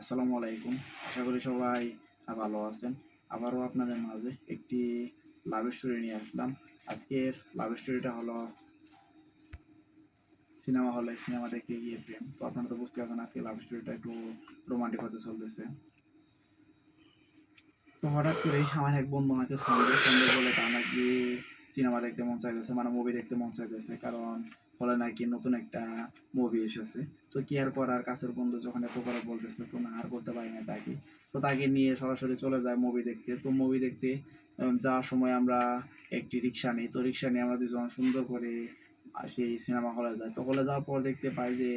আসসালামু আলাইকুম। আশা করি সবাই ভালো আছেন। আবারও আপনাদের মাঝে একটি লাভ স্টোরি নিয়ে আসলাম। আজকের লাভ স্টোরিটা হলো সিনেমা হলে সিনেমা দেখতে গিয়ে প্রেম। তো আপনারা তো বুঝতে পারছেন আজকে লাভ স্টোরিটা একটু রোমান্টিক হতে চলতেছে। তো হঠাৎ করে আমার এক বন্ধু আমাকে ফোন দিয়ে ফোন দিয়ে বলে, তা নাকি সিনেমা দেখতে মন চাইতেছে মানে মুভি দেখতে মন চাইতেছে, কারণ হলে নাকি নতুন একটা মুভি এসেছে। তো কি আর করার, কাছের বন্ধু যখন এত করে বলতেছে, তো না, আর করতে পারি না তাকে। তো তাকে নিয়ে সরাসরি চলে যায় মুভি দেখতে। তো মুভি দেখতে যাওয়ার সময় আমরা একটি রিক্সা নিই। তো রিক্সা নিয়ে আমরা দুজন সুন্দর করে সেই সিনেমা হলে যাই। তো হলে যাওয়ার পর দেখতে পাই যে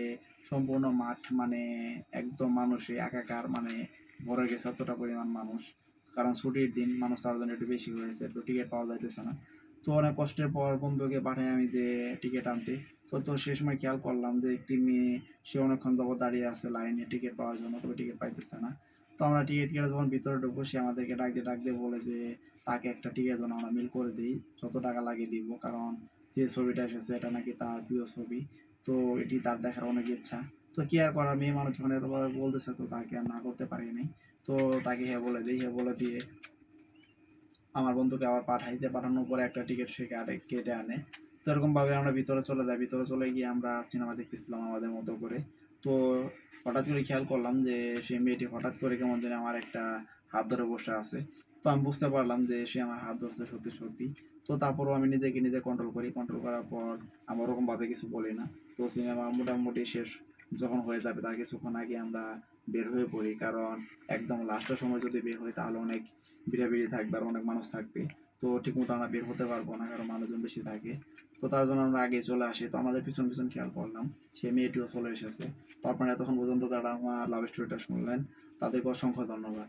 সম্পূর্ণ মাঠ মানে একদম মানুষে একাকার মানে ভরে গেছে অতটা পরিমাণ মানুষ। কারণ ছুটির দিন মানুষ তার জন্য একটু বেশি হয়েছে, তো টিকিট পাওয়া যাইতেছে না। তো অনেক কষ্টের পর বন্ধুকে পাঠাই আমি যে টিকিট আনতে। তো তো সে সময় খেয়াল করলাম যে একটি মেয়ে, সে অনেকক্ষণ যাবত দাঁড়িয়ে আছে লাইনে টিকিট পাওয়ার জন্য, তবে টিকিট পাইতেছে না। তো আমরা টিকিট কেটে যখন ভিতরে ঢুকবো, সে আমাদেরকে ডাক দিয়ে ডাক দিয়ে বলে যে, তাকে একটা টিকিট যেন আমরা মিল করে দিই। যত টাকা লাগিয়ে দিব, কারণ যে ছবিটা এসেছে, এটা নাকি তার প্রিয় ছবি। তো এটি তার দেখার অনেক ইচ্ছা। তো কি আর করার, মেয়ে মানুষ এতভাবে বলতেছে, তো তাকে আর না করতে পারিনি তো তাকে হ্যাঁ বলে দিই হ্যাঁ বলে দিয়ে আমার বন্ধুকে আবার পাঠাই পাঠাইতে পাঠানোর পরে একটা টিকিট সে কাটে আনে। তো এরকম ভাবে আমরা ভিতরে চলে যাই, ভিতরে চলে গিয়ে আমরা সিনেমা দেখতেছিলাম আমাদের মতো করে। তো হঠাৎ করে খেয়াল করলাম যে সেই মেয়েটি হঠাৎ করে কেমন যেন আমার একটা হাত ধরে বসে আছে। তো আমি বুঝতে পারলাম যে সে আমার হাত ধরতে সত্যি সত্যি। তো তারপরও আমি নিজেকে নিজে কন্ট্রোল করি। কন্ট্রোল করার পর আমি ওরকমভাবে কিছু বলি না। তো সিনেমা মোটামুটি শেষ। যখন হয়ে যাবে, তার কিছুক্ষণ আগে আমরা বের হয়ে পড়ি, কারণ একদম লাস্টের সময় যদি বের হই, তাহলে অনেক ভিড়াভিড়ি থাকবে আর অনেক মানুষ থাকবে। তো ঠিক মতো আমরা বের হতে পারব না, কারণ মানুষজন বেশি থাকে। তো তার জন্য আমরা আগে চলে আসি। তো আমাদের পিছন পিছন খেয়াল করলাম, সে মেয়েটিও চলে এসেছে। তো আপনারা এতক্ষণ পর্যন্ত যারা আমার লাভ স্টোরিটা শুনলেন, তাদেরকে অসংখ্য ধন্যবাদ।